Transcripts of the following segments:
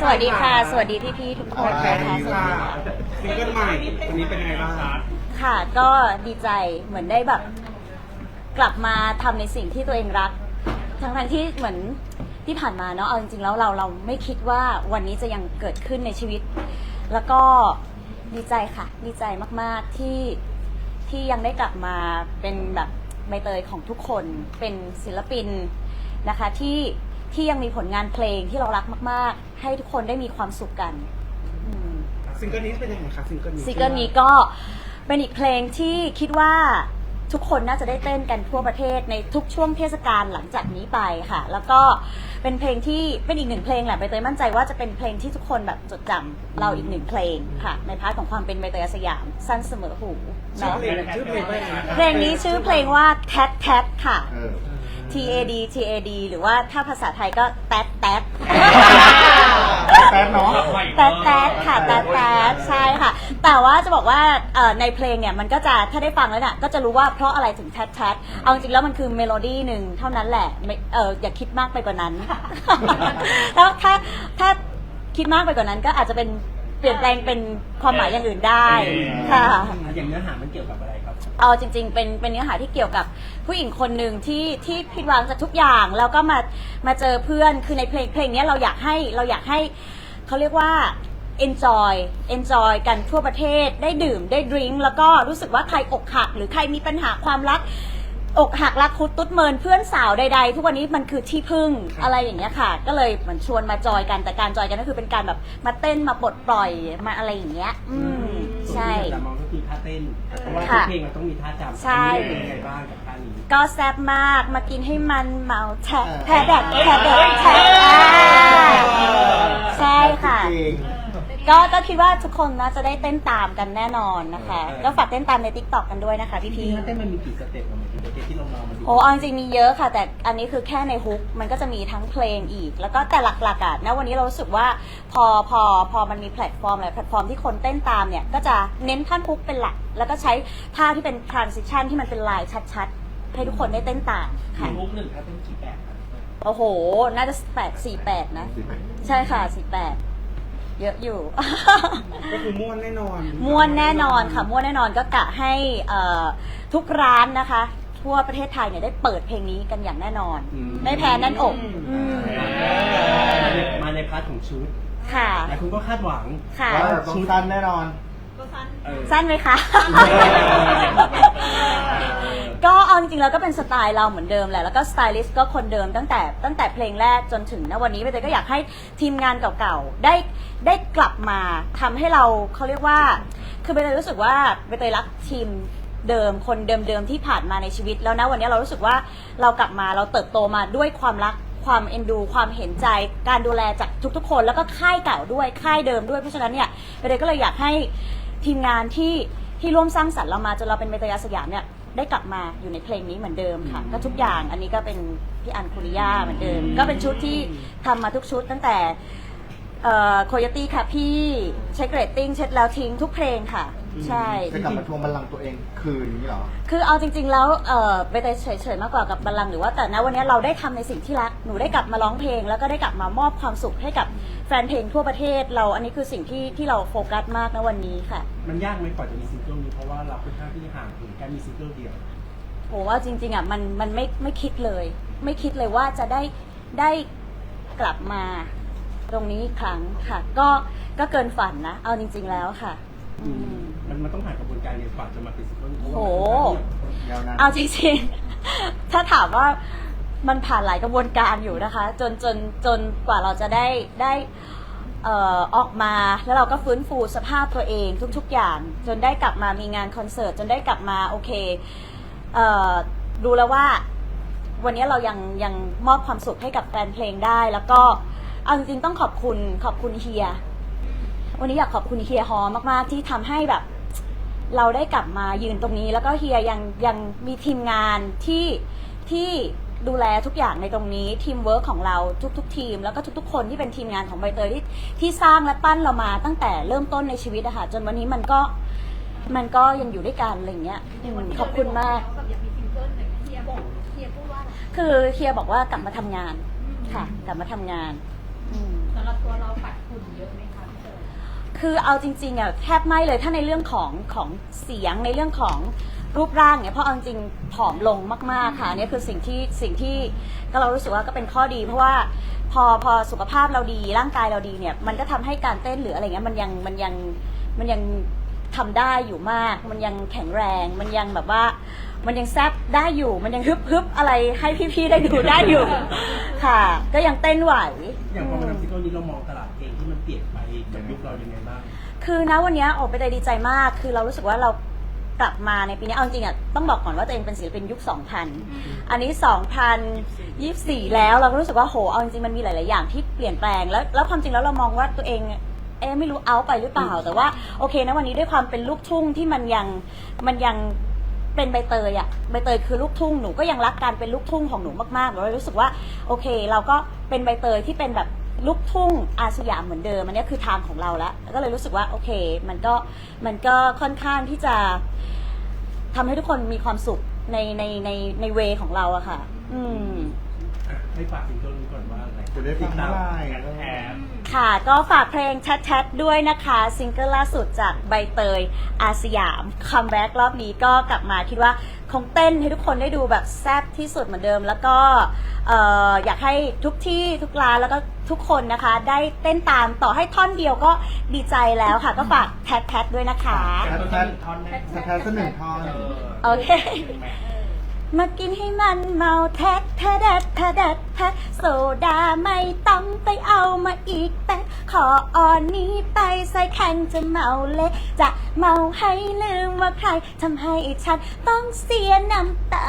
สวัสดีค่ะ สวัสดีพี่ๆทุกคนแค่นะคะนี้ค่ะ ซิงเกิลใหม่วันนี้เป็นยังไงบ้างค่ะก็ดีใจเหมือนได้แบบ กลับมาทำในสิ่งที่ตัวเองรัก ทั้งทที่เหมือนที่ผ่านมาเนาะเอาจริงๆแล้วเราเราไม่คิดว่าวันนี้จะยังเกิดขึ้นในชีวิต แล้วก็ดีใจค่ะ ดีใจมากๆที่ที่ยังได้กลับมาเป็นแบบใบเตยของทุกคนเป็นศิลปินนะคะที่ ที่ยังมีผลงานเพลงที่เรารักมาก ๆ ให้ทุกคนได้มีความสุขกันอืม ซิงเกิลนี้เป็นยังไงคะซิงเกิลนี้ซิงเกิลนี้ก็เป็นอีกเพลงที่คิดว่าทุกคนน่าจะได้เต้นกันทั่วประเทศในทุกช่วงเทศกาลหลังจากนี้ไปค่ะ แล้วก็ เป็นเพลงที่เป็นอีกหนึ่งเพลงแหละใบเตยมั่นใจว่าจะเป็นเพลงที่ทุกคนแบบจดจำเราอีกหนึ่งเพลงค่ะ ในพาร์ทของความเป็นใบเตยอาสยามสั้นเสมอหูชื่อเนาะเพลงชื่อเพลงว่าอะไรนะเพลงนี้ชื่อเพลงว่า Tat Tat ค่ะ เออ T A D T A D หรือว่าถ้าภาษาไทยก็แท๊ดแท๊ด แป๊บเนาะ แต๊ดแต๊ดค่ะแต๊ดแต๊ดใช่ค่ะ แต่ว่าจะบอกว่าเอ่อในเพลงเนี่ยมันก็จะถ้าได้ฟังแล้วเนี่ยก็จะรู้ว่าเพราะอะไรถึงแต๊ดแต๊ดเอาจริงๆแล้วมันคือเมโลดี้หนึ่งเท่านั้นแหละไม่เอออย่าคิดมากไปกว่านั้น แล้วถ้าถ้าคิดมากไปกว่านั้นก็อาจจะเป็นเปลี่ยนแปลงเป็นความหมายอย่างอื่นได้ค่ะ อย่างเนื้อหามันเกี่ยวกับอะไรครับ เอาจริง ๆ เป็นเป็นเนื้อหาที่เกี่ยวกับผู้หญิงคนหนึ่งที่ที่ผิดหวังจากทุกอย่างแล้วก็มามาเจอเพื่อนคือในเพลงเพลงเนี้ยเราอยากให้เราอยากให้เขาเรียกว่า enjoy enjoy กันทั่วประเทศได้ดื่มได้ดริงก์แล้วก็รู้สึกว่าใครอกหัก หรือใครมีปัญหาความรักอกหักรักคุดตุ๊ดเมินเพื่อนสาวใดๆ ทุกวันนี้มันคือที่พึ่งอะไรอย่างเงี้ยค่ะ ก็เลยเหมือนชวนมาจอยกันแต่การจอยกันก็คือเป็นการแบบมาเต้นมาปลดปล่อยมาอะไรอย่างเงี้ย อืม ใช่ส่วนที่เราจะมองก็คือท่าเต้น เพราะว่าทุกค่ะเพลงมันต้องมีท่าจำใช่อันนี้เป็นยังไงบ้างกับท่านี้ ก็แซ่บมากมากินให้มันเมาแทะเออแทะแดดแทะแดดแทะอ่าใช่ค่ะ จริง ก็ก็คิดว่าทุกคนน่าจะได้เต้นตามกันแน่นอนนะคะ ก็ฝากเต้นตามใน t ิ k t o k กันด้วยนะคะพี่จริพี่งๆท่าเต้นมันมีกี่สเต็ปของมันกี่สเต็ปที่เราลองมาดูโอ้เอาจริงๆมีเยอะค่ะ แต่อันนี้คือแค่ในฮุกมันก็จะมีทั้งเพลงอีก แล้วก็แต่หลักๆอะณวันนี้เรารู้สึกว่าพอพอพอมันมีแพลตฟอร์มหลายแพลตฟอร์มที่คนเต้นตามเนี่ยก็จะเน้นท่อนฮุกเป็นหลัก แล้วก็ใช้ท่าที่เป็น transition ที่มันเป็นลายชัดๆ ให้ทุกคนได้เต้นตามค่ะมุกหนึ่งท่าเต้นกี่แบบครับโอ้โห น่าจะแปดสี่แปดนะ ใช่ค่ะสี่แปด เยอะอยู่ ก็คือม่วนแน่นอนม่วนแน่นอนค่ะม่วนแน่นอนก็กะให้เอ่อทุกร้านนะคะ ทั่วประเทศไทยเนี่ยได้เปิดเพลงนี้กันอย่างแน่นอนไม่แพ้นั่นอกอืมมาในพาร์ทของชุดค่ะ หลายคนก็คาดหวังค่ะ ว่าต้องสั้นแน่นอน เออ สั้นไหมคะ ก็เอาจริงๆแล้วก็เป็นสไตล์เราเหมือนเดิมแหละแล้วก็สไตลิสต์ก็คนเดิมตั้งแต่ตั้งแต่เพลงแรกจนถึงณวันนี้ใบเตยก็อยากให้ทีมงานเก่าๆได้ได้กลับมาทำให้เราเขาเรียกว่า คือใบเตยรู้สึกว่าใบเตยรักทีมเดิมคนเดิมๆที่ผ่านมาในชีวิต แล้วนะวันนี้เรารู้สึกว่าเรากลับมาเราเติบโตมาด้วยความรักความเอ็นดู ความเห็นใจ การดูแลจากทุกๆ คน แล้วก็ค่ายเก่าด้วยค่ายเดิมด้วยเพราะฉะนั้นเนี่ยใบเตยก็เลยอยากให้ทีมงานที่ที่ร่วมสร้างสรรค์เรามาจนเราเป็นเมตยาสยามเนี่ย ได้กลับมาอยู่ในเพลงนี้เหมือนเดิมค่ะ ก็ทุกอย่างอันนี้ก็เป็นพี่อันคุริยาเหมือนเดิม ก็เป็นชุดที่ทำมาทุกชุดตั้งแต่โคโยตี้ค่ะพี่ เช็คเรตติ้งเช็ดแล้วทิ้งทุกเพลงค่ะ ใช่ จะกลับมาทวงบัลลังก์ตัวเองคืนนี้เหรอ คือเอาจริง ๆ แล้วเออไปแต่เฉยๆมากกว่ากับบัลลังก์หรือว่าแต่ณวันนี้เราได้ทำในสิ่งที่รักหนูได้กลับมาร้องเพลง แล้วก็ได้กลับมามอบความสุขให้กับแฟนเพลงทั่วประเทศ เราอันนี้คือสิ่งที่ที่เราโฟกัสมากณวันนี้ค่ะ มันยากไหมกว่าจะมีซิงเกิลนี้เพราะว่าเราค่อนข้างที่ห่างถึงการมีซิงเกิลเดียว โหว่าจริงๆอะมันมันไม่ไม่คิดเลย ไม่คิดเลยว่าจะได้ได้กลับมาตรงนี้อีกครั้งค่ะ ก็ก็เกินฝันนะ เอาจริง ๆ แล้วค่ะอื มมันมันต้องผ่านกระบวนการเนี่ยกว่าจะมาเป็นซิงเกิลเพราะโหว่ามันค่อนข้างที่ยาวนานเอาจริงๆ ถ้าถามว่ามันผ่านหลายกระบวนการอยู่นะคะ จนจนจนกว่าเราจะได้ได้เอ่อออกมาแล้วเราก็ฟื้นฟูสภาพตัวเองทุกๆอย่าง จนได้กลับมามีงานคอนเสิร์ตจนได้กลับมาโอเคเอ่อดูแล้วว่าวันนี้เรายังยังมอบความสุขให้กับแฟนเพลงได้ แล้วก็เอาจริงๆต้องขอบคุณขอบคุณเฮีย วันนี้อยากขอบคุณเฮียฮอมากๆ ที่ทำให้แบบ เราได้กลับมายืนตรงนี้ แล้วก็เฮียยังยังมีทีมงานที่ที่ดูแลทุกอย่างในตรงนี้ทีมเวิร์กของเราทุกๆทีม แล้วก็ทุก ๆ คนที่เป็นทีมงานของใบเตยที่ที่สร้างและปั้นเรามาตั้งแต่เริ่มต้นในชีวิตอะค่ะจนวันนี้มันก็มันก็ยังอยู่ด้วยกันอะไรอย่างเงี้ยอืมขอบคุณมากแบบอยากมีซิงเกิลอะไรเงี้ยเฮียบอกเฮียพูดว่าอะไรคือเฮียบอกว่ากลับมาทำงานค่ะ กลับมาทำงานอืมสำหรับตัวเราปัด คือเอาจริงๆอะแทบไม่เลยถ้าในเรื่องของของเสียงในเรื่องของรูปร่างเนี่ยเพราะเอาจริงๆผอมลงมากๆค่ะอันนี่คือสิ่งที่สิ่งที่ก็เรารู้สึกว่าก็เป็นข้อดี เพราะว่าพอพอสุขภาพเราดีร่างกายเราดีเนี่ยมันก็ทำให้การเต้นหรืออะไรเงี้ยมันยังมันยังมันยังทำได้อยู่มาก มันยังแข็งแรงมันยังแบบว่า มันยังแซบได้อยู่ มันยังฮึบฮึบอะไรให้พี่ๆได้ดูได้อยู่ ค่ะ ก็ยังเต้นไหว อย่างพอมาทำซิงเกิลนี้เรามองตลาดเพลงที่มันเปลี่ยนไปจากยุคเรายังไงบ้าง คือนะวันเนี้ยโอบไปใจดีใจมาก คือเรารู้สึกว่าเรากลับมาในปีนี้เอาจริงๆอะต้องบอกก่อนว่าตัวเองเป็นศิลปินยุค 2000 อันนี้ 2024 แล้วเราก็รู้สึกว่าโหเอาจริงๆมันมีหลาย ๆ อย่างที่เปลี่ยนแปลงแล้วแล้วความจริงแล้วเรามองว่าตัวเองเอ๊ะไม่รู้เอาไปหรือเปล่า แต่ว่าโอเคนะวันนี้ด้วยความเป็นลูกทุ่งที่มันยังมันยัง เป็นใบเตยอะใบเตยคือลูกทุ่งหนูก็ยังรักการเป็นลูกทุ่งของหนูมากๆเรารู้สึกว่าโอเค เราก็เป็นใบเตยที่เป็นแบบลูกทุ่งอาสยามเหมือนเดิมอันนี้คือทางของเราแล้วก็เลยรู้สึกว่าโอเค มันก็มันก็ค่อนข้างที่จะทำให้ทุกคนมีความสุขในในในในเวของเราอะค่ะ อืม ให้ฝากซิงเกิลนี้ก่อนว่า จะได้ฟังเมื่อไหร่แอบค่ะ ก็ฝากเพลงแชทๆด้วยนะคะ ซิงเกิลล่าสุดจากใบเตยอาสยามคัมแบ็กรอบนี้ก็กลับมาคิดว่าคงเต้นให้ทุกคนได้ดูแบบแซ่บที่สุดเหมือนเดิม แล้วก็เอ่ออยากให้ทุกที่ทุกร้านแล้วก็ทุกคนนะคะ ได้เต้นตามต่อให้ท่อนเดียวก็ดีใจแล้วค่ะ ก็ฝากแทดๆด้วยนะคะ แพทต้นแพทท่อนแรกแพทสักหนึ่งท่อนโอเค มากินให้มันเมาแท็ดแทดแดดแทดแดดแทดโซดาไม่ต้องไปเอามาอีกแต่ขออ่อนนี้ไปใส่แข่งจะเมาเละจะเมาให้ลืมว่าใครทำให้ฉันต้องเสียน้ำตา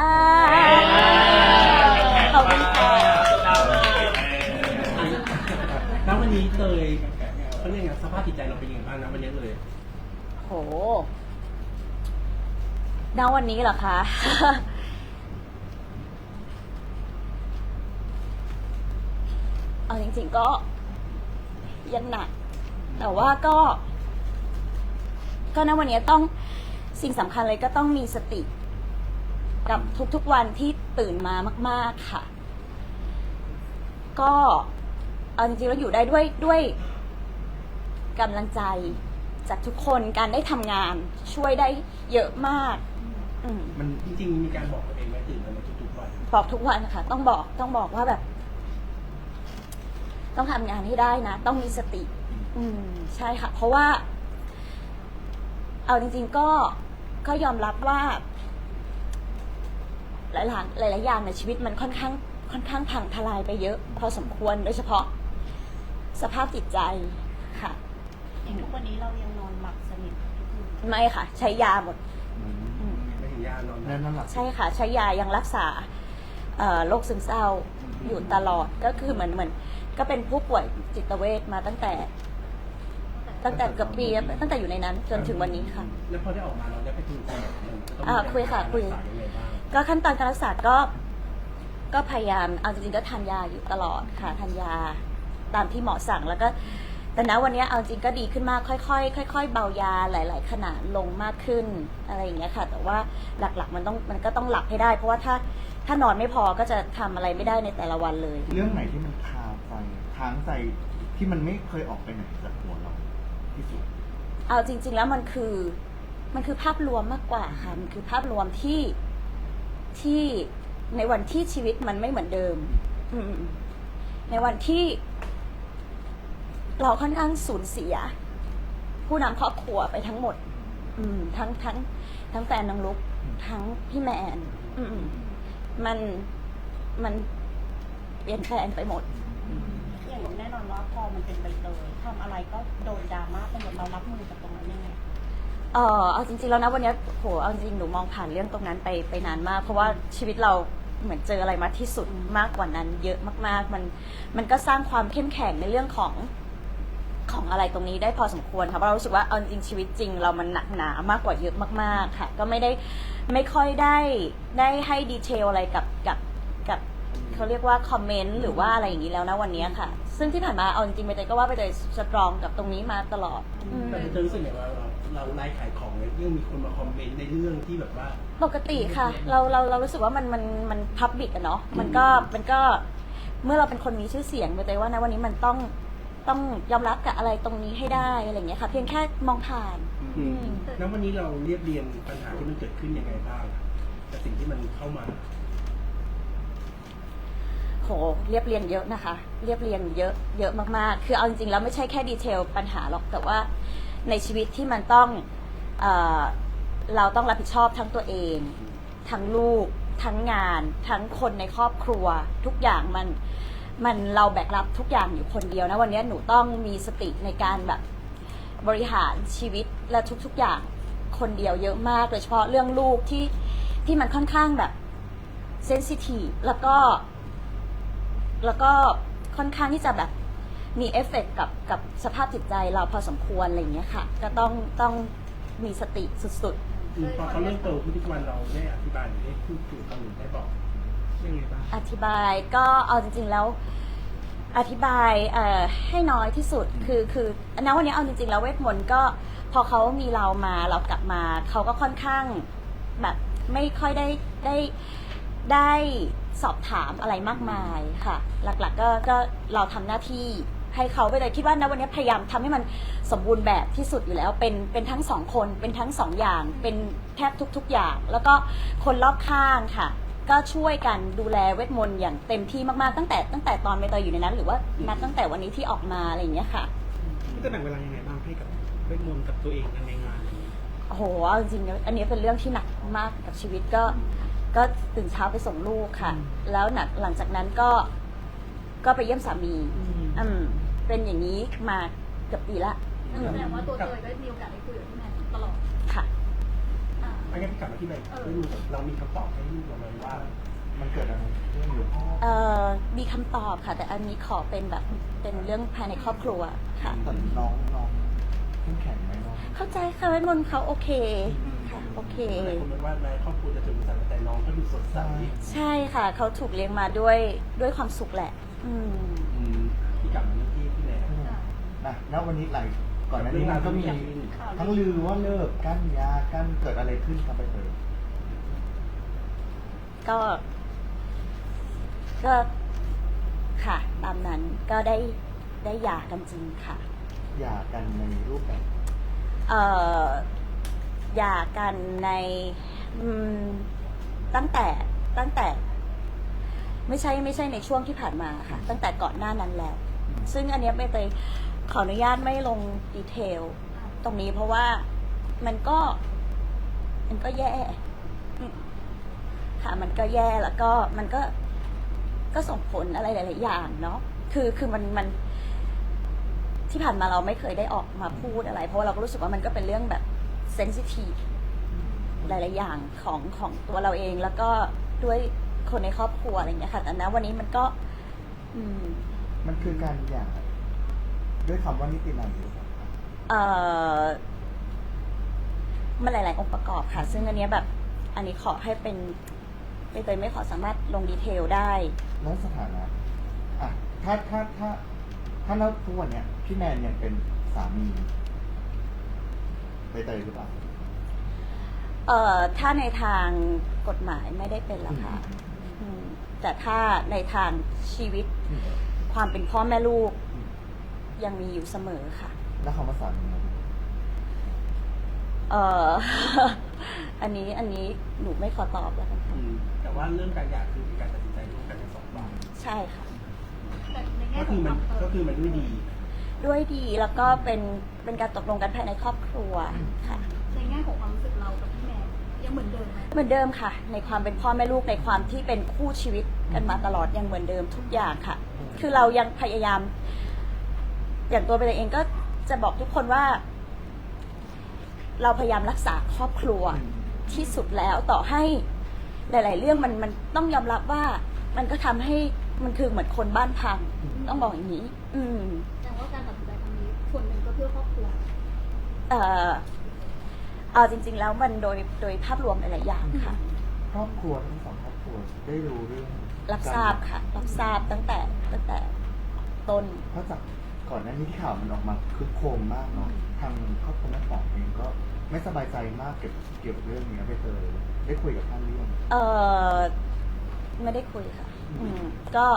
ขอบคุณค่ะแล้ววันนี้เตยเขาเรียกไงสภาพจิตใจเราเป็นยังไงบ้างนะวันนี้เลยโหณวันนี้เหรอคะ เอาจริง ๆ ก็ยังหนัก แต่ว่าก็ ก็ณวันนี้ต้องสิ่งสำคัญเลยก็ต้องมีสติ กับทุกๆวันที่ตื่นมามาก ๆค่ะ ก็เอาจริงๆแล้วอยู่ได้ด้วยด้วยกำลังใจจากทุกคนการได้ทำงาน ช่วยได้เยอะมาก อืม มันจริงๆมีการบอกตัวเองไหมตื่นมาในทุกๆวัน บอกทุกวันค่ะ ต้องบอกต้องบอกว่าแบบ ต้องทำงานให้ได้นะ ต้องมีสติ อืมใช่ค่ะ เพราะว่า เอาจริง ๆ ก็ก็ยอมรับว่า หลายๆหลายๆอย่างในชีวิตมันค่อนข้าง ค่อนข้างพังทลายไปเยอะ พอสมควรโดยเฉพาะ สภาพจิตใจค่ะอย่างทุกวันนี้เรายังนอนหลับสนิททุกคืนไม่ค่ะ ใช้ยาหมดอืมไม่ถึงยานอนหลัแน่บนอนหลับใช่ค่ะ ใช้ยายังรักษาเอ่อโรคซึมเศร้าอยู่ตลอดก็คือเหมือนเหมือน ก็เป็นผู้ป่วยจิตเวชมาตั้งแต่ ตั้งแต่เกือบปีตั้งแต่อยู่ในนั้น จนถึงวันนี้ค่ะ แล้วพอได้ออกมาเราได้ไปคุยกับมันจะต้องอ่าคุยค่ะคุย รักษายังไงบ้างก็ขั้นตอนการรักษาก็ ก็พยายามเอาจริงๆก็ทานยาอยู่ตลอดค่ะทานยาตามที่หมอสั่งแล้วก็ แต่ณวันนี้เอาจริงก็ดีขึ้นมากค่อยๆค่อย ๆ เบายาหลาย ๆ ขนาดลงมากขึ้นอะไรอย่างเงี้ยค่ะ แต่ว่าหลักๆมันต้องมันก็ต้องหลับให้ได้ เพราะว่าถ้าถ้านอนไม่พอก็จะทำอะไรไม่ได้ในแต่ละวันเลย เรื่องไหนที่มันคาใจ ค้างใจที่มันไม่เคยออกไปไหนจากหัวเราที่สุด เอาจริง ๆ แล้วมันคือมันคือภาพรวมมากกว่าค่ะ มันคือภาพรวมที่ที่ในวันที่ชีวิตมันไม่เหมือนเดิม อืม ในวันที่ เราค่อนข้างสูญเสีย ผู้นำครอบครัวไปทั้งหมด อืม ทั้งทั้ง ทั้งแฟนน้องลุก ทั้งพี่แมน อืม มันมันเปลี่ยนแปลงไปหมด อย่างแน่นอนว่าพอมันเป็นใบเตยทำอะไรก็โดนดราม่าไปหมดเรารับมือกับตรงนั้นยังไงเออเอาจริงๆแล้วนะวันเนี้ยโหเอาจริงๆหนูมองผ่านเรื่องตรงนั้นไปไปนานมาก เพราะว่าชีวิตเราเหมือนเจออะไรมาที่สุดมากกว่านั้น เยอะมากๆ มันมันก็สร้างความเข้มแข็งในเรื่องของของอะไรตรงนี้ได้พอสมควรค่ะเพราะเรารู้สึกว่าเอาจริงๆชีวิตจริง เรามันหนักหนามากกว่าเยอะมาก ๆ ค่ะ ก็ไม่ได้ไม่ค่อยได้ได้ให้ดีเทลอะไรกับกับกับ เขาเรียกว่าคอมเมนต์หรือว่าอะไรอย่างนี้แล้วนะวันนี้ค่ะ ซึ่งที่ผ่านมาเอาจริงๆไปเตยก็ว่าไปเตยสตรองกับตรงนี้มาตลอดอืม แต่เธอรู้สึกไงว่าเราเราไลฟ์ขายของเนี่ยยังมีคนมาคอมเมนต์ในเรื่องที่แบบว่า ปกติค่ะ เราเราเรารู้สึกว่ามันมันมันพับบิกอะเนาะมันก็มันก็เมื่อเราเป็นคนมีชื่อเสียงไปเลยว่านะวันนี้มันต้องต้องยอมรับกับอะไรตรงนี้ให้ได้อะไรอย่างเงี้ยค่ะ เพียงแค่มองผ่าน อืม แล้ววันนี้เราเรียบเรียงปัญหาที่มันเกิดขึ้นยังไงบ้างกับสิ่งที่มันเข้ามา โหเรียบเรียงเยอะนะคะ เรียบเรียงเยอะเยอะมากๆ คือเอาจริงๆแล้วไม่ใช่แค่ดีเทลปัญหาหรอกแต่ว่าในชีวิตที่มันต้องเอเราต้องรับผิดชอบทั้งตัวเอง ทั้งลูก ทั้งงาน ทั้งคนในครอบครัว ทุกอย่างมันมันเราแบกรับทุกอย่างอยู่คนเดียวนะวันนี้หนูต้องมีสติในการแบบบริหารชีวิตและทุกๆอย่างคนเดียวเยอะมากโดยเฉพาะเรื่องลูกที่ที่มันค่อนข้างแบบเซนซิทีฟแล้วก็ แล้วก็ค่อนข้างที่จะแบบมีเอฟเฟกต์กับกับสภาพจิตใจเราพอสมควรอะไรอย่างเงี้ยค่ะ ก็ต้องต้องมีสติสุดอืมพอเขาเริ่มโตขึ้นทุกวันเราได้อธิบายหรือได้พูดคุยกับเขาหรือได้บอกยังไงบ้างๆ อธิบายก็เอาจริง ๆ แล้ว อธิบายเอ่อให้น้อยที่สุดคือคือณวันนี้เอาจริง ๆ แล้วเวทมนต์ก็พอเขามีเรามาเรากลับมาเขาก็ค่อนข้างแบบไม่ค่อยได้ได้ได้ สอบถามอะไรมากมายค่ะ หลักๆก็ก็เราทำหน้าที่ให้เขาไปเลยคิดว่าณวันนี้พยายามทำให้มันสมบูรณ์แบบที่สุดอยู่แล้ว เป็นเป็นทั้งสองคนเป็นทั้งสองอย่าง เป็นแทบทุก ๆ อย่าง แล้วก็คนรอบข้างค่ะ ก็ช่วยกันดูแลเวทมนต์อย่างเต็มที่มากๆตั้งแต่ตั้งแต่ตอนใบเตยอยู่ในนั้น หรือว่านับตั้งแต่วันนี้ที่ออกมาอะไรอย่างเงี้ยค่ะพี่จะแบ่งเวลายังไงบ้างให้กับเวทมนต์กับตัวเองในงานนี้โอ้โหเอาจริงๆอันนี้เป็นเรื่องที่หนักมากกับชีวิตก็ ก็ตื่นเช้าไปส่งลูกค่ะ แล้วหนักหลังจากนั้นก็ก็ไปเยี่ยมสามีอืมเป็นอย่างนี้มาเกือบปีละอืมแสดงว่าตัวเตยก็มีโอกาสได้คุยกับพี่แมนตลอดค่ะอ่าไม่งั้นกลับมาที่ไหนไม่รู้เรามีคำตอบให้ลูกเราไหมว่า มันเกิดอะไรขึ้นหรือพ่อเอ่อมีคำตอบค่ะ แต่อันนี้ขอเป็นแบบเป็นเรื่องภายในครอบครัวค่ะแต่น้องน้องเข้มแข็งไหมน้องเข้าใจค่ะเวทมนต์เขาโอเคค่ะ โอเค หลายคนบอกว่าในครอบครัวจะถึงสารแต่น้องก็ดูสดใสใช่ค่ะ เขาถูกเลี้ยงมาด้วยด้วยความสุขแหละ อืม อืมที่กลับมาที่ที่แหนนะแล้ววันนี้หลายก่อนหน้านี้มันก็มี ทั้งลือว่าเลิกกั้นยากั้นเกิดอะไรขึ้นครับไปเตยก็ ก็ค่ะ ตามนั้นก็ได้ได้หย่ากันจริงค่ะหย่ากันในรูปแบบ เอ่อ หย่ากันในอืมตั้งแต่ตั้งแต่ ไม่ใช่ไม่ใช่ในช่วงที่ผ่านมาค่ะ ตั้งแต่ก่อนหน้านั้นแล้ว ซึ่งอันเนี้ยไม่เตยขออนุญาตไม่ลงดีเทล ตรงนี้เพราะว่ามันก็ มันก็แย่อืมค่ะมันก็แย่แล้วก็มันก็ก็ส่งผลอะไรหลาย ๆ อย่างเนาะคือคือมันมันที่ผ่านมาเราไม่เคยได้ออกมาพูดอะไร เพราะว่าเราก็รู้สึกว่ามันก็เป็นเรื่องแบบ เซนซิทีฟหลาย ๆ อย่างของของตัวเราเองแล้วก็ด้วยคนในครอบครัวอะไรอย่างเงี้ยค่ะแต่นะวันนี้มันก็ อืม มันคือการหย่าด้วยคำว่านิตินัยหรือเปล่าครับเอ่อมันหลาย ๆ องค์ประกอบค่ะ ซึ่งอันเนี้ยแบบ อันนี้ขอให้เป็นไม่เตยไม่ขอสามารถลงดีเทลได้ แล้วสถานะอะถ้าถ้าถ้าถ้าแล้วทุกวันเนี่ยพี่แมนยังเป็นสามี ไปเตยหรือเปล่าเอ่อถ้าในทางกฎหมายไม่ได้เป็นละค่ะอืมแต่ถ้าในทางชีวิตอืมความเป็นพ่อแม่ลูกอืมยังมีอยู่เสมอค่ะ แล้วคำว่าสามีนะเอ่อ อันนี้อันนี้หนูไม่ขอตอบแล้วกันค่ะอืมแต่ว่าเรื่องการหย่าคือเป็นการตัดสินใจร่วมกันทั้งสองฝ่ายใช่ค่ะ แต่ในแง่ก็ขคือองมันความเตก็ยคือมันด้วยดี ด้วยดีแล้วก็เป็นเป็นการตกลงกันภายในครอบครัวค่ะ ในแง่ของความรู้สึกเรากับพี่แมนยังเหมือนเดิมไหมเหมือนเดิมค่ะ ในความเป็นพ่อแม่ลูกในความที่เป็นคู่ชีวิตกันมาตลอดยังเหมือนเดิมทุกอย่างค่ะ คือเรายังพยายาม อย่างตัวเป็นเองก็จะบอกทุกคนว่า เราพยายามรักษาครอบครัวที่สุดแล้วต่อให้หลาย ๆ เรื่องมันมันต้องยอมรับว่า มันก็ทำให้มันคือเหมือนคนบ้านพัง ต้องบอกอย่างนี้ อืมแต่ว่าก เพื่อครอบครัว เอ่อเอาจริง ๆ แล้วมันโดยโดยภาพรวมหลายๆอย่างค่ะ ครอบครัวทั้งสองครอบครัวได้รู้เรื่องรับทราบค่ะ รับทราบตั้งแต่ตั้งแต่ต้น เพราะจากก่อนหน้านี้ที่ข่าวมันออกมาคือโครมมากเนาะทางครอบครัวแม่ป๋องเองก็ไม่สบายใจมากเกี่ยวเกี่ยวกับเรื่องนี้ไปเตยได้คุยกับท่านเรื่อง เออไม่ได้คุยค่ะ อืมก็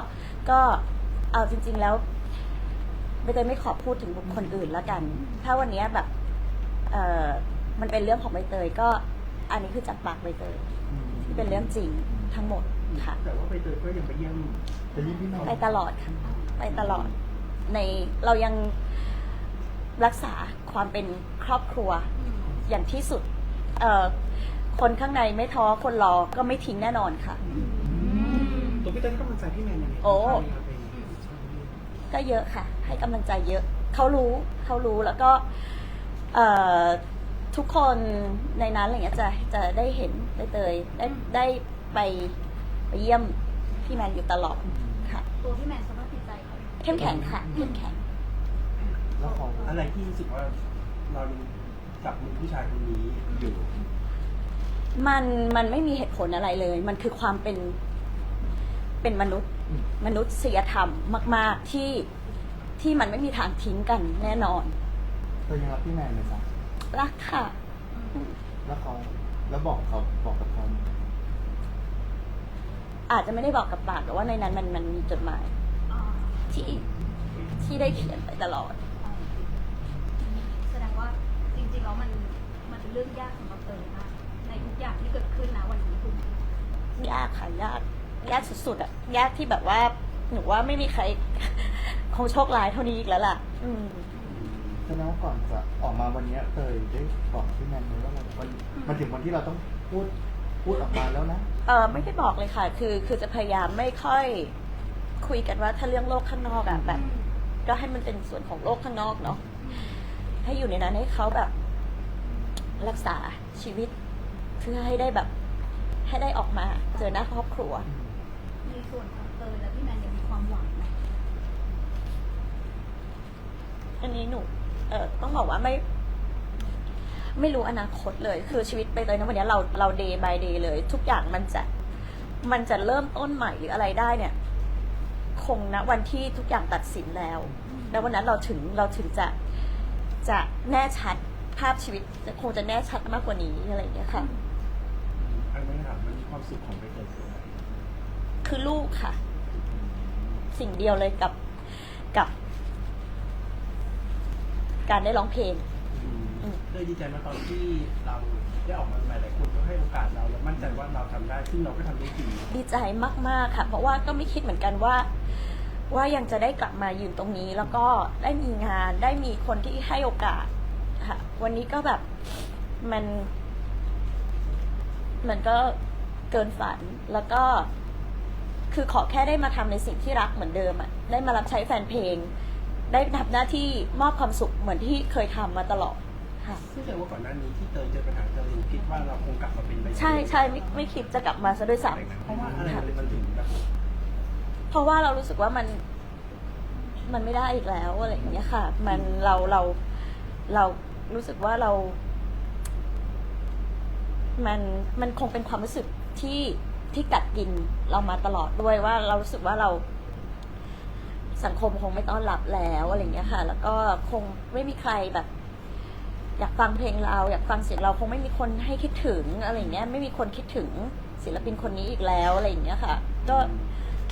ก็เอาจริง ๆ แล้ว ใบเตยไม่ขอพูดถึงบุคคลอื่นแล้วกัน ถ้าวันเนี้ยแบบเออมันเป็นเรื่องของใบเตยก็ อันนี้คือจากปากใบเตยที่เป็นเรื่องจริงทั้งหมดค่ะ แต่ว่าไปเตยก็ยังไปเยี่ยมไปยิ้มพี่แมนไปตลอดค่ะไปตลอดในเรายังรักษาความเป็นครอบครัวอย่างที่สุดเอ่อคนข้างในไม่ท้อคนรอก็ไม่ทิ้งแน่นอนค่ะ ตัวพี่เต้ยให้กำลังใจพี่แมนยังไงโอ้บ้างครับในช่วงนี้ ก็เยอะค่ะ ให้กำลังใจเยอะ เขารู้เขารู้แล้วก็เอ่อทุกคนในนั้นอะไรเงี้ยจะจะได้เห็นได้เตยได้ได้ไปไปเยี่ยมพี่แมนอยู่ตลอดค่ะ ตัวพี่แมนสภาพจิตใจเขาเข้มแข็งค่ะเข้มแข็งแล้วเขาอะไรที่รู้สึกว่าเรายังจับมือผู้ชายคนนี้อยู่ มันมันไม่มีเหตุผลอะไรเลย มันคือความเป็น เป็นมนุษย์อืมมนุษยธรรมมาก ๆที่ที่มันไม่มีทางทิ้งกันแน่นอนเธอยังรักพี่แมนไหมจ๊ะรักค่ะ แล้วเขาแล้วบอกเขาบอกกับเขาไหมอาจจะไม่ได้บอกกับปากแต่ว่าในนั้นมันมันมีจดหมายอ่าที่ที่ได้เขียนไปตลอด แสดงว่าจริงๆแล้วมันมันเป็นเรื่องยากสำหรับเตยมากในทุกอย่างที่เกิดขึ้นนะวันนี้คุณยากค่ะยาก ยากสุดๆอะยากที่แบบว่า หนูว่าไม่มีใคร คงโชคร้ายเท่านี้อีกแล้วล่ะ อืม แสดงว่าก่อนจะออกมาวันเนี้ยเตยได้บอกพี่แมนไหมว่าวันมันถึงวันที่เราต้องพูดพูดออกมาแล้วนะเออไม่ได้บอกเลยค่ะ คือ คือจะพยายามไม่ค่อยคุยกันว่าถ้าเรื่องโลกข้างนอกอะแบบ ก็ให้มันเป็นส่วนของโลกข้างนอกเนาะให้อยู่ในนั้นให้เขาแบบ รักษาชีวิต เพื่อให้ได้แบบ ให้ได้ออกมา เจอหน้าครอบครัวใน ส่วนของเตยและพี่แมนยังมีความหวังไหมอันนี้หนู เออต้องบอกว่าไม่ ไม่รู้อนาคตเลย คือชีวิตไปเลยนะวันนี้เราเรา day by day เลย ทุกอย่างมันจะมันจะเริ่มต้นใหม่หรืออะไรได้เนี่ย คงนะวันที่ทุกอย่างตัดสินแล้ว แล้ววันนั้นเราถึงเราถึงจะจะแน่ชัดภาพชีวิตจะคงจะแน่ชัดมากกว่านี้อะไรอย่างเงี้ยค่ะ อันนี้ครับมันมีความสุขของไปเตยคืออะไร คือลูกค่ะ สิ่งเดียวเลยกับกับ การได้ร้องเพลงอืมเตยดีใจมาตอนที่เราได้ออกมาใหม่หลายคนก็ให้โอกาสเราแล้วมั่นใจว่าเราทำได้ซึ่งเราก็ทำได้จริงดีใจมาก ๆ ค่ะ เพราะว่าก็ไม่คิดเหมือนกันว่า ว่ายังจะได้กลับมายืนตรงนี้ แล้วก็ได้มีงานได้มีคนที่ให้โอกาสค่ะ วันนี้ก็แบบมัน มันก็เกินฝันแล้วก็ คือขอแค่ได้มาทำในสิ่งที่รักเหมือนเดิมอะได้มารับใช้แฟนเพลง ได้ทำหน้าที่มอบความสุขเหมือนที่เคยทำมาตลอดค่ะซึ่งแต่ว่าก่อนหน้านี้ที่เตยเจอปัญหาเตยคิดว่าเราคงกลับมาเป็นใบเตยใช่ใช่ไม่ไม่คิดจะกลับมาซะด้วยซ้ำเพราะว่าอะไรมันถึงแบบเพราะว่าเรารู้สึกว่ามันมันไม่ได้อีกแล้วอะไรอย่างเงี้ยค่ะ มันเราเราเรารู้สึกว่าเรา มันมันคงเป็นความรู้สึกที่ ที่กัดกินเรามาตลอดด้วยว่าเรารู้สึกว่าเราสังคมคงไม่ต้อนรับแล้วอะไรอย่างเงี้ยค่ะ แล้วก็คงไม่มีใครแบบ อยากฟังเพลงเรา อยากฟังเสียงเราคงไม่มีคนให้คิดถึงอะไรอย่างเงี้ย ไม่มีคนคิดถึงศิลปินคนนี้อีกแล้วอะไรอย่างเงี้ยค่ะ ก็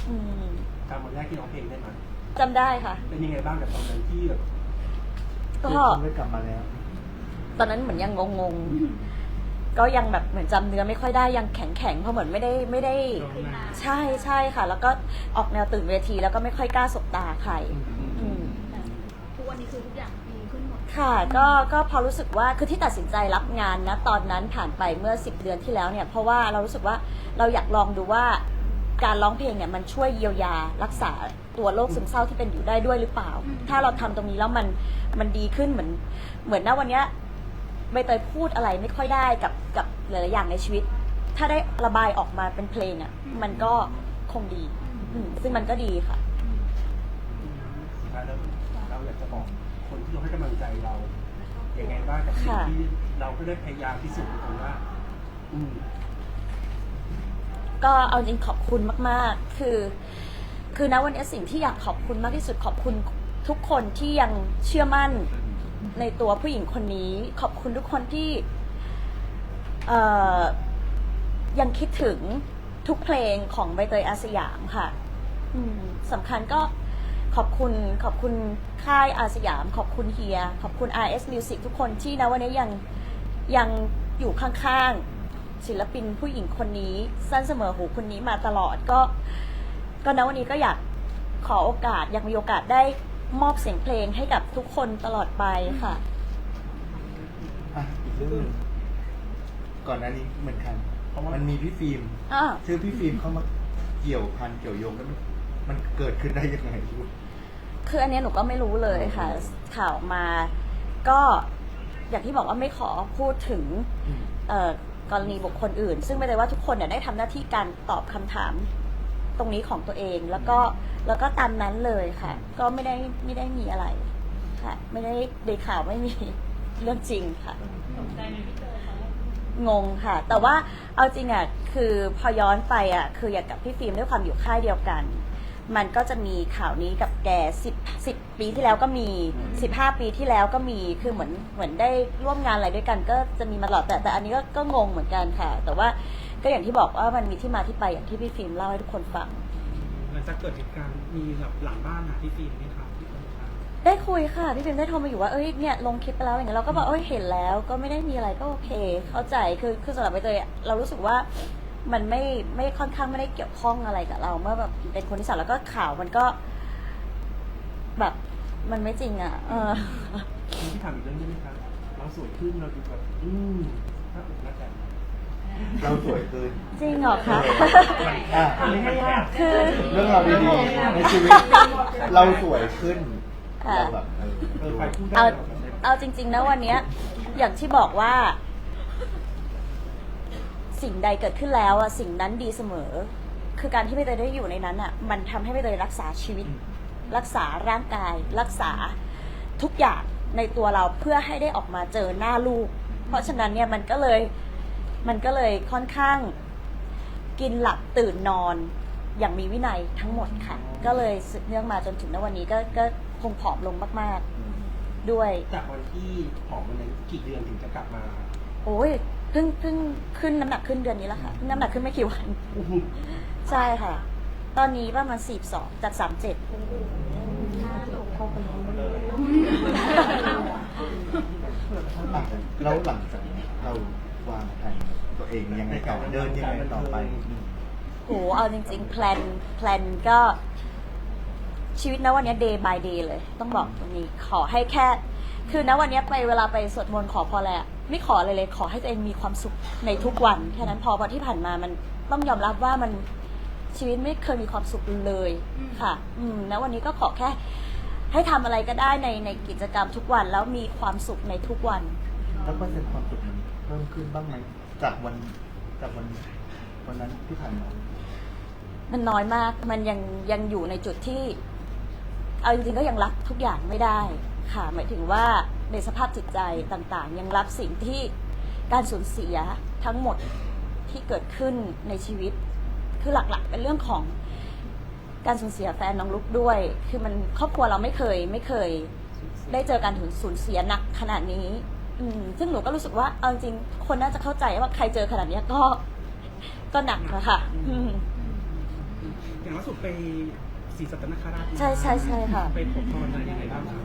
อืมตามวันแรกที่ร้องเพลงได้ไหมจำได้ค่ะ เป็นยังไงบ้างกับตอนนั้นที่แบบก็คุณได้กลับมาแล้ว ตอนนั้นเหมือนยังงงๆ ก็ยังแบบเหมือนจำเนื้อไม่ค่อยได้ยังแข็งแข็งๆเพราะเหมือนไม่ได้ไม่ได้ขึ้นมาใช่ใช่ค่ะ แล้วก็ออกแนวตื่นเวทีแล้วก็ไม่ค่อยกล้าสบตาใครอืมแต่ทุกวันนี้คือทุกอย่างดีขึ้นหมด ค่ะก็ก็พอรู้สึกว่าคือที่ตัดสินใจรับงานนะตอนนั้นผ่านไปเมื่อสิบเดือนที่แล้วเนี่ยเพราะว่าเรารู้สึกว่าเราอยากลองดูว่าการร้องเพลงเนี่ยมันช่วยเยียวยารักษาตัวโรคซึมเศร้าที่เป็นอยู่ได้ด้วยหรือเปล่า อืม ถ้าเราทำตรงนี้แล้วมันมันดีขึ้นเหมือนเหมือนณวันเนี้ย ใบเตยพูดอะไรไม่ค่อยได้กับกับหลายๆอย่างในชีวิต ถ้าได้ระบายออกมาเป็นเพลงอะ่ะมันก็คงดีอืมซึ่งมันก็ดีค่ะ สุดท้ายแล้วเราอยากจะบอกคนที่เราให้กำลังใจเราอย่างไงบ้างกับสิ่งค่ะ ที่เราก็ได้พยายามพิสูจน์ตรงว่า อืม ก็เอาจริงขอบคุณมาก ๆ คือ คือณวันนี้สิ่งที่อยากขอบคุณมากที่สุดขอบคุณทุกคนที่ยังเชื่อมั่น ในตัวผู้หญิงคนนี้ ขอบคุณทุกคนที่ยังคิดถึงทุกเพลงของใบเตยอาสยามค่ะสำคัญก็ขอบคุณขอบคุณค่ายอาสยาม ขอบคุณเฮีย ขอบคุณ RS Music ทุกคนที่นะวันนี้ยังยังอยู่ข้างๆศิลปินผู้หญิงคนนี้สั้นเสมอหูคนนี้มาตลอดก็ ก็นะวันนี้ก็อยากขอโอกาสอยากมีโอกาสได้ มอบเสียงเพลงให้กับทุกคนตลอดไปค่ะ อะอีกเรื่องหนึ่งก่อนหน้านี้เหมือนกันเพราะว่ามัมันมีพี่ฟิล์มอ่า ชื่อพี่ฟิล์มเข้ามาเกี่ยวพันเกี่ยวโยงแล้วมันมันเกิดขึ้นได้ยังไงลูก คืออันเนี้ยหนูก็ไม่รู้เลยค่ะข่าวมาก็อย่างที่บอกว่าไม่ขอพูดถึงอืม เอ่อกรณีบุคคลอื่น ซึ่งไม่ได้ว่าทุกคนเนี่ยได้ทำหน้าที่การตอบคำถาม ตรงนี้ของตัวเอง แล้วก็แล้วก็ตามนั้นเลยค่ะ ก็ไม่ได้ไม่ได้มีอะไรค่ะ ไม่ได้ในข่าวไม่มีเรื่องจริงค่ะงงค่ะ แต่ว่าเอาจริงอะคือพอย้อนไปอะคืออย่างกับพี่ฟิล์มด้วยความอยู่ค่ายเดียวกัน มันก็จะมีข่าวนี้กับแกสิบสิบปีที่แล้วก็มีสิบห้าปีที่แล้วก็มีคือเหมือนเหมือนได้ร่วมงานอะไรด้วยกัน ก็จะมีมาตลอดแต่แต่อันนี้ก็ก็งงเหมือนกันค่ะ แต่ว่า ก็อย่างที่บอกว่ามันมีที่มาที่ไปอย่างที่พี่ฟิล์มเล่าให้ทุกคนฟัง หลังจากเกิดเหตุการณ์มีแบบหลังบ้านหาพี่ฟิล์มไหมครับที่คนทางได้คุยค่ะพี่ฟิล์มได้โทรมาอยู่ว่าเอ้ยเนี่ยลงคลิปไปแล้วอย่างเงี้ยเราก็บอกเอ้ยเห็นแล้ว ก็ไม่ได้มีอะไรก็โอเค เข้าใจคือคือสำหรับใบเตยอะเรารู้สึกว่ามันไม่ไม่ค่อนข้างไม่ได้เกี่ยวข้องอะไรกับเรา เมื่อแบบเป็นคนที่สามแล้วก็ข่าวมันก็ แบบมันไม่จริงอะ เออที่ถามอีกเรื่องได้ไหมครับเราสวยขึ้นเราดูแบบอืมน่าอกน่าใจ เราสวยขึ้นจริงเหรอคะ อะไม่ให้ยากคือ เรื่องราวดีๆในชีวิต เราสวยขึ้นค่ะ เราแบบเออเออใครพูดได้เอาเราก็ได้เอาจริง ๆ นะวันเนี้ย อย่างที่บอกว่า สิ่งใดเกิดขึ้นแล้วอะสิ่งนั้นดีเสมอ คือการที่ใบเตยได้อยู่ในนั้นอะมันทำให้ใบเตยรักษาชีวิต รักษาร่างกาย รักษาทุกอย่างในตัวเราเพื่อให้ได้ออกมาเจอหน้าลูก เพราะฉะนั้นเนี่ยมันก็เลย มันก็เลยค่อนข้างกินหลับตื่นนอนอย่างมีวินัยทั้งหมดค่ะ ก็เลยสืบเนื่องมาจนถึงณวันนี้ก็ก็คงผอมลงมาก ๆด้วย จากวันที่ผอมวันนั้นกี่เดือนถึงจะกลับมา โอ้ยเพิ่งเพิ่งขึ้นน้ำหนักขึ้นเดือนนี้แล้วค่ะเพิ่งน้ำหนักขึ้นไม่กี่วัน ใช่ค่ะ ตอนนี้ประมาณสี่สองจากสามเจ็ดอะแล้วหลังจากนี้เราวางแผน ตัวเองยังไงต่อเดินยังไงต่อไป โหเอาจริง ๆ แพลนแพลนก็ชีวิตนะวันเนี้ย day by day เลย ต้องบอกตรงนี้ขอให้แค่ คือนะวันเนี้ยไปเวลาไปสวดมนต์ขอพอแล้วไม่ขออะไรเลย ขอให้ตัวเองมีความสุขในทุกวันแค่นั้นพอเพราะที่ผ่านมามันต้องยอมรับว่ามันชีวิตไม่เคยมีความสุขเลยค่ะ อืมนะวันนี้ก็ขอแค่ ให้ทำอะไรก็ได้ในในกิจกรรมทุกวัน แล้วมีความสุขในทุกวัน แล้วเปอร์เซ็นต์ความสุขมันเพิ่มขึ้นบ้างไหม จากวันจากวันวันนั้นที่ผ่านมามันน้อยมาก มันยังยังอยู่ในจุดที่ เอาจริงๆก็ยังรับทุกอย่างไม่ได้ค่ะ หมายถึงว่าในสภาพจิตใจต่างๆ ยังรับสิ่งที่การสูญเสียทั้งหมดที่เกิดขึ้นในชีวิต คือหลักๆ เป็นเรื่องของการสูญเสียแฟนน้องลุกด้วย คือมันครอบครัวเราไม่เคยไม่เคย ได้เจอการสูญเสียหนักขนาดนี้ อืมซึ่งหนูก็รู้สึกว่าเอาจริงๆคนน่าจะเข้าใจว่าใครเจอขนาดเนี้ยก็ก็หนักอะค่ะ อืม อย่างล่าสุดไปศรีสัตนคราชมาใช่ใช่ใช่ค่ะ ไปขอพรอะไรยังไงบ้างครับ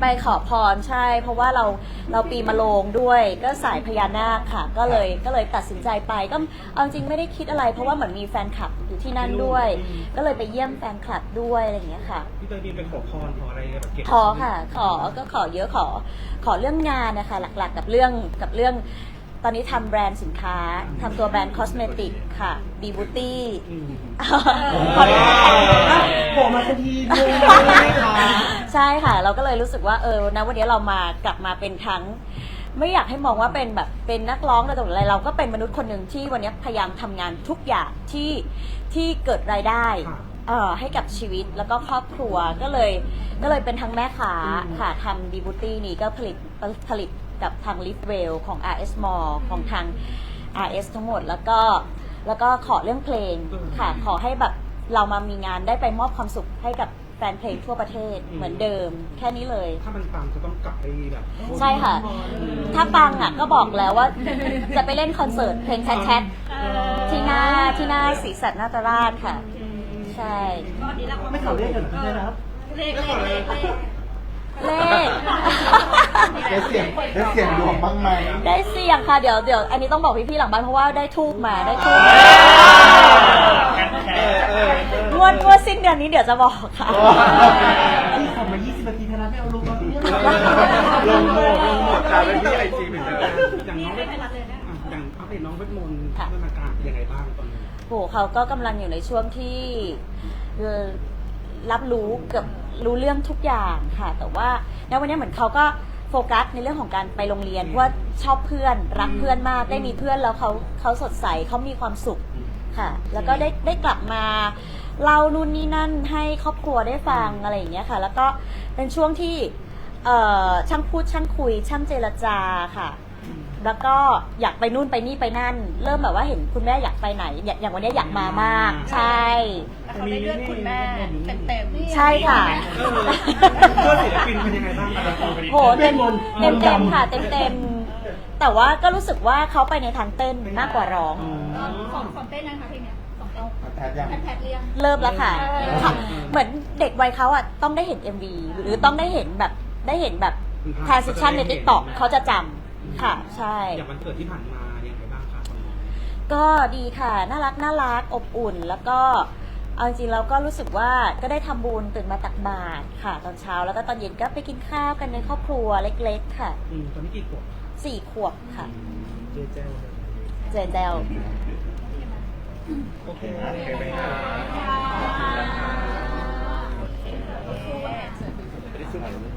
ไปขอพรใช่ เพราะว่าเราเราปีมะโรงด้วย ก็สายพญานาคค่ะ ก็เลยก็เลยตัดสินใจไปก็เอาจริงไม่ได้คิดอะไร เพราะว่าเหมือนมีแฟนคลับอยู่ที่นั่นด้วย ก็เลยไปเยี่ยมแฟนคลับด้วยอะไรอย่างเงี้ยค่ะพี่ เตยมีไปขอพรขออะไรแบบเก็บขอค่ะ ขอก็ขอเยอะขอ ขอเรื่องงานนะคะ หลักๆกับเรื่องกับเรื่อง ตอนนี้ทำแบรนด์สินค้าทำตัวแบรนด์คอสเมติกค่ะบีบูตี้อืมโผล่มาทันทีเลยนะคะใช่ค่ะ เราก็เลยรู้สึกว่าเออนะวันนี้เรามากลับมาเป็นทั้ง ไม่อยากให้มองว่าเป็นแบบเป็นนักร้องอะไรต่ออะไรเราก็เป็นมนุษย์คนหนึ่งที่วันนี้พยายามทำงานทุกอย่างที่ที่เกิดรายได้ ค่ะ เอ่อให้กับชีวิตแล้วก็ครอบครัวก็เลยก็เลยเป็นทั้งแม่ค้าค่ะทำดีบูตี้นี่ก็ผลิตผลิตกับทางลิฟเวลของ RS Mall ของทาง RS ทั้งหมดแล้วก็แล้วก็ขอเรื่องเพลงค่ะ ขอให้แบบเรามามีงานได้ไปมอบความสุขให้กับแฟนเพลงทั่วประเทศเหมือนเดิม แค่นี้เลย ถ้ามันปังจะต้องกลับไปแบบใช่ค่ะ ถ้าปังอะก็บอกแล้วว่า จะไปเล่นคอนเสิร์ตเพลงแชทๆที่หน้าที่หน้าศรีสัตนาตราชค่ะ ใช่ ไม่ข่าวเรียกกันเหรอพี่นะครับ เลขเลขเลขเลข เลข ได้เสียงได้เสียงดวงบ้างไหม ได้เสี่ยงค่ะเดี๋ยวเดี๋ยวอันนี้ต้องบอกพี่ๆหลังบ้านเพราะว่าได้ทูบมาได้ทูบมาเออเออเอองวดงวดสิ้นเดือนนี้เดี๋ยวจะบอกค่ะ ที่ขับมา 20 นาทีเท่านั้นไม่เอาลงมาเนี่ยลงโหมดลงโหมดกลายเป็นที่ไอจีเหมือนเดิม ตอนนี้โหเขาก็กำลังอยู่ในช่วงที่เอ่อรับรู้เกือบรู้เรื่องทุกอย่างค่ะ แต่ว่าณวันนี้เหมือนเขาก็โฟกัสในเรื่องของการไปโรงเรียนเพราะว่าชอบเพื่อนรักเพื่อนมากได้มีเพื่อนแล้วเขาเขาสดใสเขามีความสุขค่ะ แล้วก็ได้ได้กลับมาเล่านู่นนี่นั่นให้ครอบครัวได้ฟังอะไรอย่างเงี้ยค่ะ แล้วก็เป็นช่วงที่เอ่อช่างพูดช่างคุยช่างเจรจาค่ะ แล้วก็อยากไปนู่นไปนี่ไปนั่น เริ่มแบบว่าเห็นคุณแม่อยากไปไหน อย่างอย่างวันนี้อยากมามาก ใช่ แล้วเขาได้เลือดคุณแม่เต็มๆใช่ค่ะ เออเพื่อนศิลปินเป็นยังไงบ้างครับโหเต็มเต็มเต็มค่ะเต็มเต็มแต่ว่าก็รู้สึกว่าเขาไปในทางเต้นมากกว่าร้องสองสองเต้นนะคะเพลงเนี้ยสองเต้นแทบยังแพทแพทเรียง เริ่มแล้วค่ะเออ ค่ะเหมือนเด็กวัยเขาอะต้องได้เห็น MV หรือต้องได้เห็นแบบได้เห็นแบบ transition ใน TikTok เขาจะจำ ค่ะใช่ อย่างวันเกิดที่ผ่านมายังไงบ้างครับก็ดีค่ะ น่ารักน่ารักอบอุ่น แล้วก็เอาจริงๆเราก็รู้สึกว่าก็ได้ทำบุญตื่นมาตักบาตรค่ะ ตอนเช้าแล้วก็ตอนเย็นก็ไปกินข้าวกันในครอบครัวเล็กๆ ค่ะอืมตอนนี้กี่ขวบสี่ขวบค่ะ เจเจลเจเจลโอเคโอเคไหมครับค่ะ